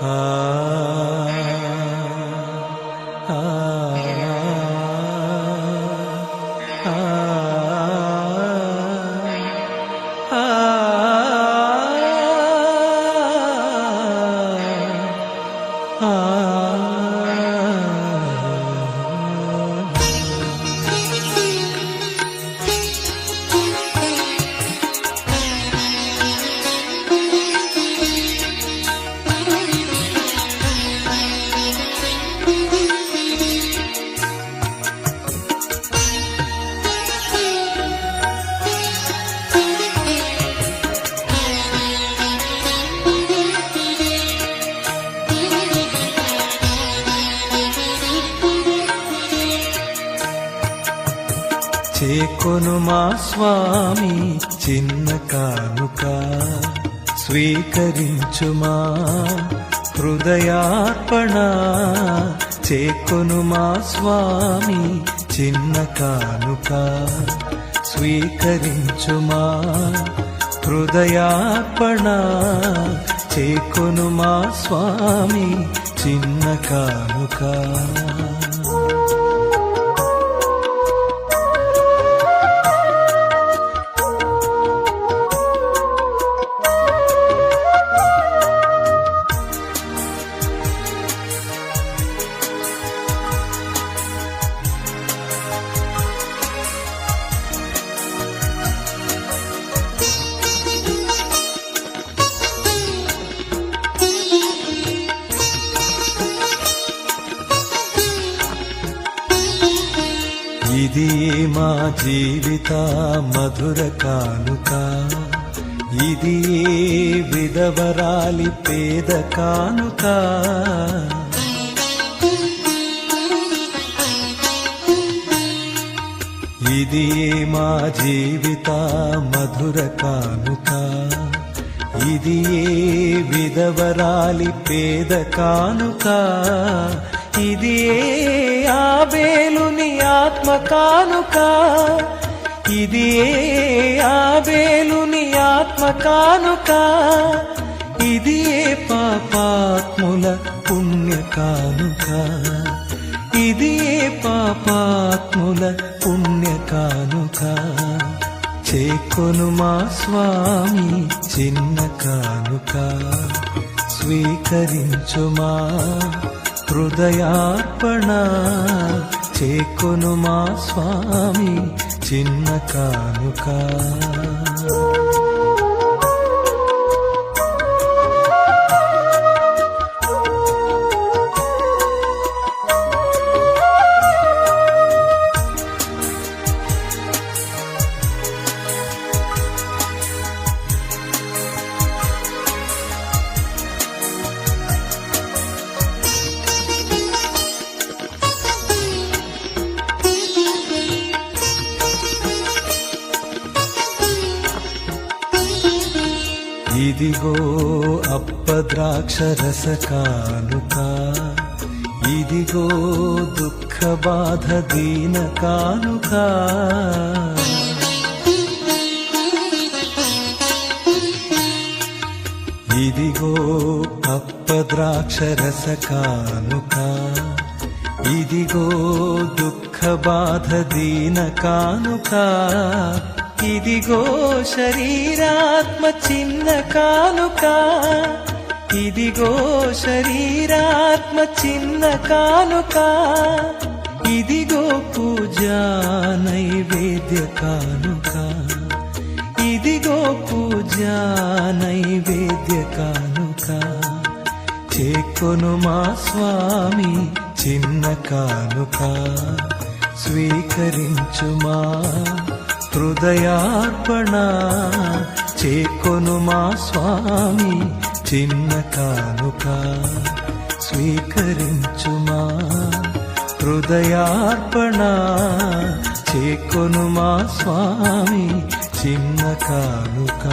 ah, ah, ah, ah చేకొను మా స్వామి చిన్న కానుక. స్వీకరించుమా హృదయార్పణ. చేకొను మా స్వామి చిన్న కానుక. స్వీకరించుమా హృదయార్పణ. చేకొను మా స్వామి చిన్న కానుక. ఇది మా జీవిత మధుర కానుక. ఇది విధవరాలి పేద కానుక. ఇది మా జీవిత మధుర కానుక. ఇది విధవరాలి పేద కానుక. ఇది ఆబేలుని ఆత్మ కానుక? ఇది ఆబేలుని ఆత్మ కానుక? ఇది పాపాత్ముల పుణ్య కానుక? ఇది పాపాత్ముల పుణ్య కానుక? చేకొను మా స్వామి చిన్న కానుక. స్వీకరించుమా హృదయార్పణ చేకొను మా స్వామి చిన్న కానుక. ఇదిగో అప్పద్రాక్ష రస కానుక ఇదిగో దుఃఖ బాధ దీన కానుక. ఇదిగో అప్పద్రాక్ష రస కానుక ఇదిగో దుఃఖ బాధ దీన కానుక. ఇదిగో శరీరాత్మ చిన్న కానుక. ఇదిగో శరీరాత్మ చిన్న కానుక. ఇదిగో పూజా నైవేద్య కానుక. ఇదిగో పూజా నైవేద్య కానుక. చేకొను మా స్వామి చిన్న కానుక. స్వీకరించుమా. హృదయార్పణ చేకొను మా స్వామి చిన్న కానుక. స్వీకరించుమా హృదయార్పణ చేకొను మా స్వామి చిన్న కానుక.